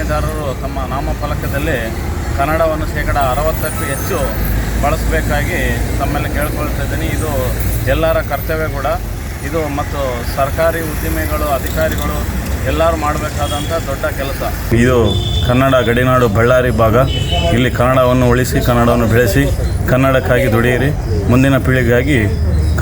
ನೋಂದಣಿದಾರರು ತಮ್ಮ ನಾಮಫಲಕದಲ್ಲಿ ಕನ್ನಡವನ್ನು ಶೇಕಡ ಅರವತ್ತಕ್ಕೂ ಹೆಚ್ಚು ಬಳಸಬೇಕಾಗಿ ತಮ್ಮಲ್ಲಿ ಕೇಳ್ಕೊಳ್ತಾ ಇದ್ದೀನಿ. ಇದು ಎಲ್ಲರ ಕರ್ತವ್ಯ ಕೂಡ. ಇದು ಮತ್ತು ಸರ್ಕಾರಿ ಉದ್ದಿಮೆಗಳು, ಅಧಿಕಾರಿಗಳು ಎಲ್ಲರೂ ಮಾಡಬೇಕಾದಂಥ ದೊಡ್ಡ ಕೆಲಸ. ಇದು ಕನ್ನಡ, ಗಡಿನಾಡು, ಬಳ್ಳಾರಿ ಭಾಗ. ಇಲ್ಲಿ ಕನ್ನಡವನ್ನು ಉಳಿಸಿ, ಕನ್ನಡವನ್ನು ಬೆಳೆಸಿ, ಕನ್ನಡಕ್ಕಾಗಿ ದುಡಿಯಿರಿ. ಮುಂದಿನ ಪೀಳಿಗೆಗಾಗಿ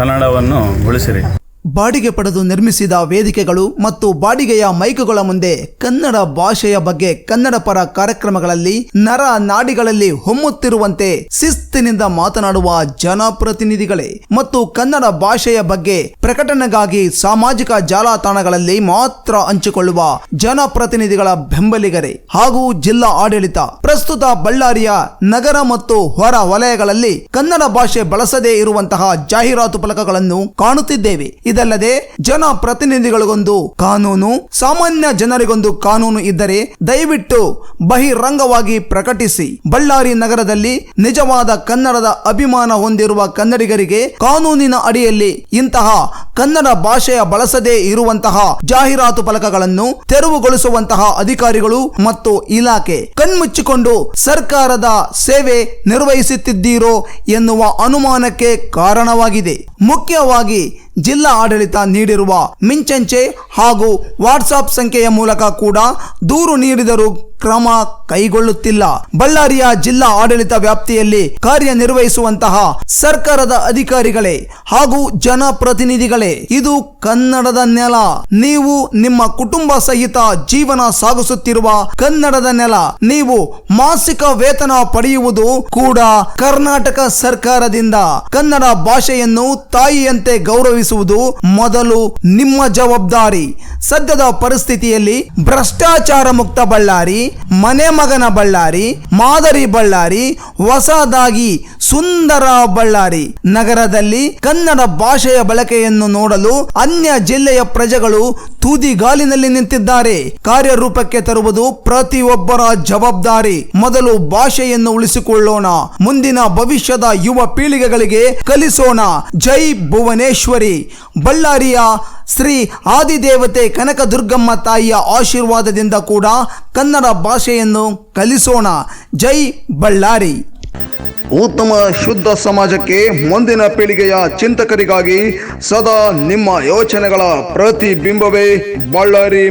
ಕನ್ನಡವನ್ನು ಉಳಿಸಿರಿ. ಬಾಡಿಗೆ ಪಡೆದು ನಿರ್ಮಿಸಿದ ವೇದಿಕೆಗಳು ಮತ್ತು ಬಾಡಿಗೆಯ ಮೈಕುಗಳ ಮುಂದೆ ಕನ್ನಡ ಭಾಷೆಯ ಬಗ್ಗೆ ಕನ್ನಡ ಪರ ಕಾರ್ಯಕ್ರಮಗಳಲ್ಲಿ ನರ ನಾಡಿಗಳಲ್ಲಿ ಹೊಮ್ಮುತ್ತಿರುವಂತೆ ಶಿಸ್ತಿನಿಂದ ಮಾತನಾಡುವ ಜನಪ್ರತಿನಿಧಿಗಳೇ ಮತ್ತು ಕನ್ನಡ ಭಾಷೆಯ ಬಗ್ಗೆ ಪ್ರಕಟಣೆಗಾಗಿ ಸಾಮಾಜಿಕ ಜಾಲತಾಣಗಳಲ್ಲಿ ಮಾತ್ರ ಹಂಚಿಕೊಳ್ಳುವ ಜನಪ್ರತಿನಿಧಿಗಳ ಬೆಂಬಲಿಗರೇ ಹಾಗೂ ಜಿಲ್ಲಾ ಆಡಳಿತ. ಪ್ರಸ್ತುತ ಬಳ್ಳಾರಿಯ ನಗರ ಮತ್ತು ಹೊರ ವಲಯಗಳಲ್ಲಿ ಕನ್ನಡ ಭಾಷೆ ಬಳಸದೇ ಇರುವಂತಹ ಜಾಹೀರಾತು ಫಲಕಗಳನ್ನು ಕಾಣುತ್ತಿದ್ದೇವೆ. ಇದಲ್ಲದೆ ಜನಪ್ರತಿನಿಧಿಗಳಿಗೊಂದು ಕಾನೂನು, ಸಾಮಾನ್ಯ ಜನರಿಗೊಂದು ಕಾನೂನು ಇದ್ದರೆ ದಯವಿಟ್ಟು ಬಹಿರಂಗವಾಗಿ ಪ್ರಕಟಿಸಿ. ಬಳ್ಳಾರಿ ನಗರದಲ್ಲಿ ನಿಜವಾದ ಕನ್ನಡದ ಅಭಿಮಾನ ಹೊಂದಿರುವ ಕನ್ನಡಿಗರಿಗೆ ಕಾನೂನಿನ ಅಡಿಯಲ್ಲಿ ಇಂತಹ ಕನ್ನಡ ಭಾಷೆಯ ಬಳಸದೇ ಇರುವಂತಹ ಜಾಹೀರಾತು ಫಲಕಗಳನ್ನು ತೆರವುಗೊಳಿಸುವಂತಹ ಅಧಿಕಾರಿಗಳು ಮತ್ತು ಇಲಾಖೆ ಕಣ್ಮುಚ್ಚಿಕೊಂಡು ಸರ್ಕಾರದ ಸೇವೆ ನಿರ್ವಹಿಸುತ್ತಿದ್ದೀರೋ ಎನ್ನುವ ಅನುಮಾನಕ್ಕೆ ಕಾರಣವಾಗಿದೆ. ಮುಖ್ಯವಾಗಿ ಜಿಲ್ಲಾ ಆಡಳಿತ ನೀಡಿರುವ ಮಿಂಚಂಚೆ ಹಾಗೂ ವಾಟ್ಸಾಪ್ ಸಂಖ್ಯೆಯ ಮೂಲಕ ಕೂಡ ದೂರು ನೀಡಿದರೂ ಕ್ರಮ ಕೈಗೊಳ್ಳುತ್ತಿಲ್ಲ. ಬಳ್ಳಾರಿಯ ಜಿಲ್ಲಾ ಆಡಳಿತ ವ್ಯಾಪ್ತಿಯಲ್ಲಿ ಕಾರ್ಯನಿರ್ವಹಿಸುವಂತಹ ಸರ್ಕಾರದ ಅಧಿಕಾರಿಗಳೇ ಹಾಗೂ ಜನಪ್ರತಿನಿಧಿಗಳೇ, ಇದು ಕನ್ನಡದ ನೆಲ. ನೀವು ನಿಮ್ಮ ಕುಟುಂಬ ಸಹಿತ ಜೀವನ ಸಾಗಿಸುತ್ತಿರುವ ಕನ್ನಡದ ನೆಲ. ನೀವು ಮಾಸಿಕ ವೇತನ ಪಡೆಯುವುದು ಕೂಡ ಕರ್ನಾಟಕ ಸರ್ಕಾರದಿಂದ. ಕನ್ನಡ ಭಾಷೆಯನ್ನು ತಾಯಿಯಂತೆ ಗೌರವಿಸುವುದು ಮೊದಲು ನಿಮ್ಮ ಜವಾಬ್ದಾರಿ. ಸದ್ಯದ ಪರಿಸ್ಥಿತಿಯಲ್ಲಿ ಭ್ರಷ್ಟಾಚಾರ ಮುಕ್ತ ಬಳ್ಳಾರಿ ಮನೆ ಮಗನ ಬಳ್ಳಾರಿ ಮಾದರಿ ಬಳ್ಳಾರಿ ಹೊಸದಾಗಿ ಸುಂದರ ಬಳ್ಳಾರಿ ನಗರದಲ್ಲಿ ಕನ್ನಡ ಭಾಷೆಯ ಬಳಕೆಯನ್ನು ನೋಡಲು ಅನ್ಯ ಜಿಲ್ಲೆಯ ಪ್ರಜೆಗಳು ತುದಿಗಾಲಿನಲ್ಲಿ ನಿಂತಿದ್ದಾರೆ. ಕಾರ್ಯರೂಪಕ್ಕೆ ತರುವುದು ಪ್ರತಿಯೊಬ್ಬರ ಜವಾಬ್ದಾರಿ. ಮೊದಲು ಭಾಷೆಯನ್ನು ಉಳಿಸಿಕೊಳ್ಳೋಣ. ಮುಂದಿನ ಭವಿಷ್ಯದ ಯುವ ಪೀಳಿಗೆಗಳಿಗೆ ಕಲಿಸೋಣ. ಜೈ ಭುವನೇಶ್ವರಿ. ಬಳ್ಳಾರಿಯ ಶ್ರೀ ಆದಿದೇವತೆ ಕನಕದುರ್ಗಮ್ಮ ತಾಯಿಯ ಆಶೀರ್ವಾದದಿಂದ ಕೂಡ ಕನ್ನಡ ಭಾಷೆಯನ್ನು ಕಲಿಸೋಣ. ಜೈ ಬಳ್ಳಾರಿ. ಉತ್ತಮ ಶುದ್ಧ ಸಮಾಜಕ್ಕೆ ಮುಂದಿನ ಪೀಳಿಗೆಯ ಚಿಂತಕರಿಗಾಗಿ ಸದಾ ನಿಮ್ಮ ಯೋಚನೆಗಳ ಪ್ರತಿಬಿಂಬವೇ ಬಳ್ಳಾರಿ